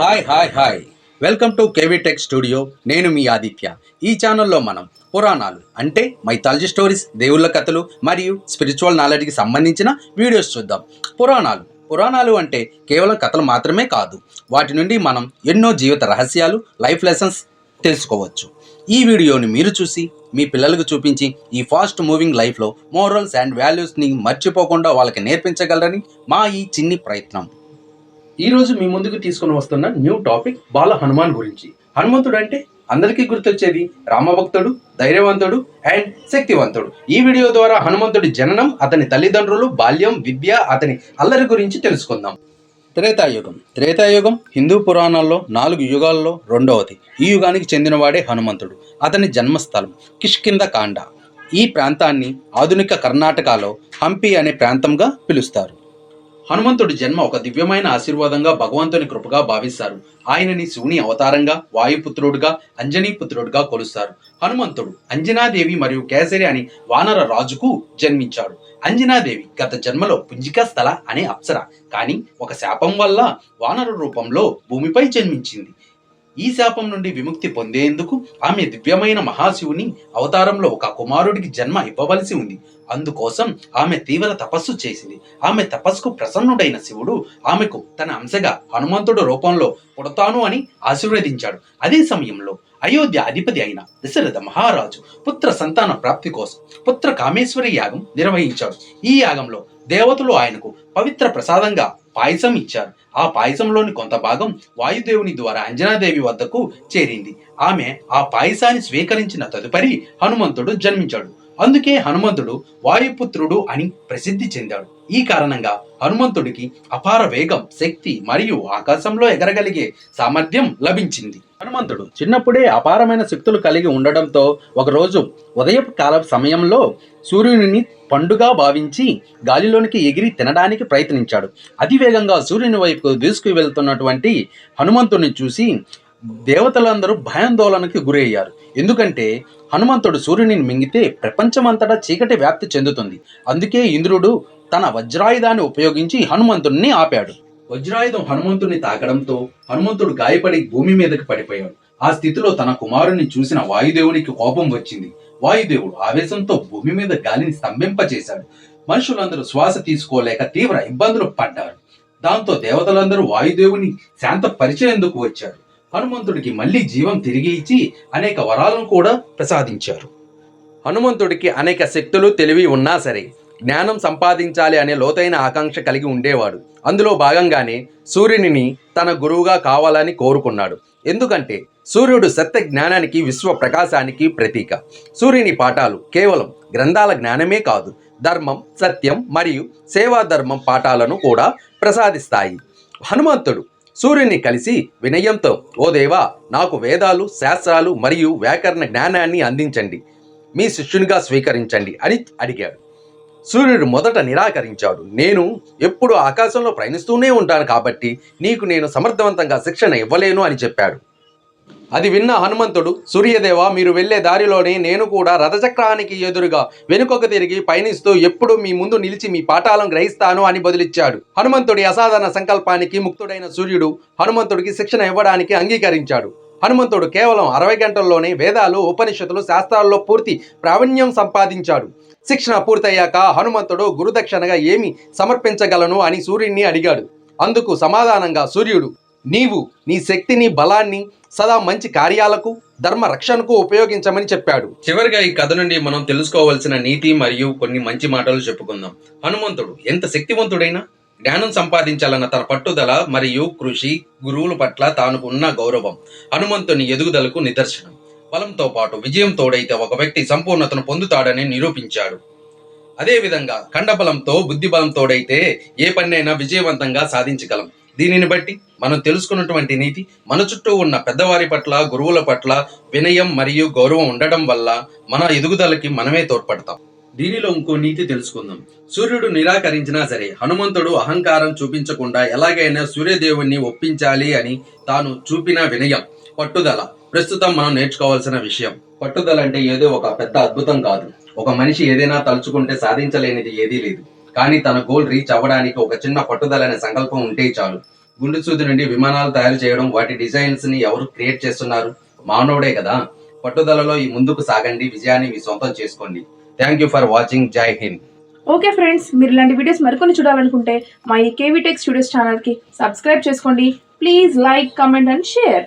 Hi hi hi welcome to KV Tech studio నేను మీ ఆదిత్య. ఈ ఛానల్లో మనం పురాణాలు అంటే మైథాలజీ స్టోరీస్ దేవుళ్ళ కథలు మరియు స్పిరిచువల్ నాలెడ్జ్కి సంబంధించిన వీడియోస్ చూద్దాం. పురాణాలు. పురాణాలు అంటే కేవలం కథలు మాత్రమే కాదు. వాటి నుండి మనం ఎన్నో జీవిత రహస్యాలు లైఫ్ లెసన్స్ తెలుసుకోవచ్చు. ఈ వీడియోని మీరు చూసి మీ పిల్లలకు చూపించి ఈ ఫాస్ట్ మూవింగ్ లైఫ్లో మోరల్స్ అండ్ వాల్యూస్ని మర్చిపోకుండా వాళ్ళకి నేర్పించగలరని మా ఈ చిన్ని ప్రయత్నం. ఈరోజు మీ ముందుకు తీసుకుని వస్తున్న న్యూ టాపిక్ బాల హనుమాన్ గురించి. హనుమంతుడు అంటే అందరికీ గుర్తొచ్చేది రామభక్తుడు ధైర్యవంతుడు అండ్ శక్తివంతుడు. ఈ వీడియో ద్వారా హనుమంతుడి జననం అతని తల్లిదండ్రులు బాల్యం విద్య అతని అల్లరి గురించి తెలుసుకుందాం. త్రేతాయుగం. త్రేతాయుగం హిందూ పురాణాల్లో నాలుగు యుగాల్లో రెండవది. ఈ యుగానికి చెందినవాడే హనుమంతుడు. అతని జన్మస్థలం కిష్కింద కాండ. ఈ ప్రాంతాన్ని ఆధునిక కర్ణాటకలో హంపి అనే ప్రాంతంగా పిలుస్తారు. హనుమంతుడి జన్మ ఒక దివ్యమైన ఆశీర్వాదంగా భగవంతుని కృపగా భావిస్తారు. ఆయనని శివుని అవతారంగా వాయుపుత్రుడుగా అంజనీపుత్రుడుగా కొలుస్తారు. హనుమంతుడు అంజనాదేవి మరియు కేసరి అని వానర రాజుకు జన్మించాడు. అంజనాదేవి గత జన్మలో పుంజికా స్థల అనే అప్సర కానీ ఒక శాపం వల్ల వానర రూపంలో భూమిపై జన్మించింది. ఈ శాపం నుండి విముక్తి పొందేందుకు ఆమె దివ్యమైన మహాశివుని అవతారంలో ఒక కుమారుడికి జన్మ ఇవ్వవలసి ఉంది. అందుకోసం ఆమె తీవ్ర తపస్సు చేసింది. ఆమె తపస్సుకు ప్రసన్నుడైన శివుడు ఆమెకు తన అంశగా హనుమంతుడు రూపంలో పుడతాను అని ఆశీర్వదించాడు. అదే సమయంలో అయోధ్య అధిపతి అయిన దశరథ మహారాజు పుత్ర సంతాన ప్రాప్తి కోసం పుత్ర కామేశ్వరి యాగం నిర్వహించాడు. ఈ యాగంలో దేవతలు ఆయనకు పవిత్ర ప్రసాదంగా పాయసం ఇచ్చారు. ఆ పాయసంలోని కొంత భాగం వాయుదేవుని ద్వారా అంజనాదేవి వద్దకు చేరింది. ఆమె ఆ పాయసాన్ని స్వీకరించిన తదుపరి హనుమంతుడు జన్మించాడు. అందుకే హనుమంతుడు వాయుపుత్రుడు అని ప్రసిద్ధి చెందాడు. ఈ కారణంగా హనుమంతుడికి అపార వేగం శక్తి మరియు ఆకాశంలో ఎగరగలిగే సామర్థ్యం లభించింది. హనుమంతుడు చిన్నప్పుడే అపారమైన శక్తులు కలిగి ఉండడంతో ఒకరోజు ఉదయపు కాల సమయంలో సూర్యుని పండుగ భావించి గాలిలోనికి ఎగిరి తినడానికి ప్రయత్నించాడు. అతివేగంగా సూర్యుని వైపు దూసుకు వెళ్తున్నటువంటి హనుమంతుడిని చూసి దేవతలందరూ భయాందోళనకి గురయ్యారు. ఎందుకంటే హనుమంతుడు సూర్యుని మింగితే ప్రపంచమంతటా చీకటి వ్యాప్తి చెందుతుంది. అందుకే ఇంద్రుడు తన వజ్రాయుధాన్ని ఉపయోగించి హనుమంతుడిని ఆపాడు. వజ్రాయుధం హనుమంతుడిని తాకడంతో హనుమంతుడు గాయపడి భూమి మీదకి పడిపోయాడు. ఆ స్థితిలో తన కుమారుని చూసిన వాయుదేవునికి కోపం వచ్చింది. వాయుదేవుడు ఆవేశంతో భూమి మీద గాలిని స్తంభింపచేశాడు. మనుషులందరూ శ్వాస తీసుకోలేక తీవ్ర ఇబ్బందులు పడ్డారు. దాంతో దేవతలందరూ వాయుదేవుని శాంతపరిచేందుకు వచ్చారు. హనుమంతుడికి మళ్ళీ జీవం తిరిగి ఇచ్చి అనేక వరాలను కూడా ప్రసాదించారు. హనుమంతుడికి అనేక శక్తులు తెలివి ఉన్నా సరే జ్ఞానం సంపాదించాలి అనే లోతైన ఆకాంక్ష కలిగి ఉండేవాడు. అందులో భాగంగానే సూర్యునిని తన గురువుగా కావాలని కోరుకున్నాడు. ఎందుకంటే సూర్యుడు సత్య జ్ఞానానికి విశ్వ ప్రకాశానికి ప్రతీక. సూర్యుని పాఠాలు కేవలం గ్రంథాల జ్ఞానమే కాదు ధర్మం సత్యం మరియు సేవాధర్మం పాఠాలను కూడా ప్రసాదిస్తాయి. హనుమంతుడు సూర్యుని కలిసి వినయంతో ఓ దేవా నాకు వేదాలు శాస్త్రాలు మరియు వ్యాకరణ జ్ఞానాన్ని అందించండి. మీ శిష్యునిగా స్వీకరించండి అని అడిగాడు. సూర్యుడు మొదట నిరాకరించాడు. నేను ఎప్పుడు ఆకాశంలో ప్రయాణిస్తూనే ఉంటాను కాబట్టి నీకు నేను సమర్థవంతంగా శిక్షణ ఇవ్వలేను అని చెప్పాడు. అది విన్న హనుమంతుడు సూర్యదేవ మీరు వెళ్ళే దారిలోనే నేను కూడా రథచక్రానికి ఎదురుగా వెనుకకు తిరిగి పయనిస్తూ ఎప్పుడు మీ ముందు నిలిచి మీ పాఠాలను గ్రహిస్తాను అని బదులిచ్చాడు. హనుమంతుడి అసాధారణ సంకల్పానికి ముక్తుడైన సూర్యుడు హనుమంతుడికి శిక్షణ ఇవ్వడానికి అంగీకరించాడు. హనుమంతుడు కేవలం అరవై గంటల్లోనే వేదాలు ఉపనిషత్తులు శాస్త్రాల్లో పూర్తి ప్రావీణ్యం సంపాదించాడు. శిక్షణ పూర్తయ్యాక హనుమంతుడు గురుదక్షిణగా ఏమి సమర్పించగలను అని సూర్యుడిని అడిగాడు. అందుకు సమాధానంగా సూర్యుడు నీవు నీ శక్తిని బలాన్ని సదా మంచి కార్యాలకు ధర్మ రక్షణకు ఉపయోగించమని చెప్పాడు. చివరిగా ఈ కథ నుండి మనం తెలుసుకోవాల్సిన నీతి మరియు కొన్ని మంచి మాటలు చెప్పుకుందాం. హనుమంతుడు ఎంత శక్తివంతుడైనా జ్ఞానం సంపాదించాలన్న తన పట్టుదల మరియు కృషి గురువుల పట్ల తానుకున్న గౌరవం హనుమంతుని ఎదుగుదలకు నిదర్శనం. బలంతో పాటు విజయం తోడైతే ఒక వ్యక్తి సంపూర్ణతను పొందుతాడని నిరూపించాడు. అదేవిధంగా కండబలంతో బుద్ధిబలం తోడైతే ఏ పన్నైనా విజయవంతంగా సాధించగలం. దీనిని బట్టి మనం తెలుసుకున్నటువంటి నీతి మన చుట్టూ ఉన్న పెద్దవారి పట్ల గురువుల పట్ల వినయం మరియు గౌరవం ఉండడం వల్ల మన ఎదుగుదలకి మనమే తోడ్పడతాం. దీనిలో ఇంకో నీతి తెలుసుకుందాం. సూర్యుడు నిరాకరించినా సరే హనుమంతుడు అహంకారం చూపించకుండా ఎలాగైనా సూర్యదేవుణ్ణి ఒప్పించాలి అని తాను చూపిన వినయం పట్టుదల. ప్రస్తుతం మనం నేర్చుకోవాల్సిన విషయం పట్టుదల అంటే ఏదో ఒక పెద్ద అద్భుతం కాదు. ఒక మనిషి ఏదైనా తలుచుకుంటే సాధించలేనిది ఏదీ లేదు. కానీ తన గోల్ రీచ్ అవ్వడానికి ఒక చిన్న పట్టుదల అనే సంకల్పం ఉంటే చాలు. గుండు సూది నుండి విమానాలు తయారు చేయడం వాటి డిజైన్స్ని ఎవరు క్రియేట్ చేస్తున్నారు? మానవుడే కదా. పట్టుదలలో ఈ ముందుకు సాగండి విజయాన్ని మీ సొంతం చేసుకోండి. థ్యాంక్ యూ ఫర్ వాచింగ్ జై హింద్ ఓకే ఫ్రెండ్స్ మీరు ఇలాంటి వీడియోస్ మరికొన్ని చూడాలనుకుంటే మా ఈ కేవీటెక్ స్టూడియోస్ ఛానల్కి సబ్స్క్రైబ్ చేసుకోండి. Please like comment and share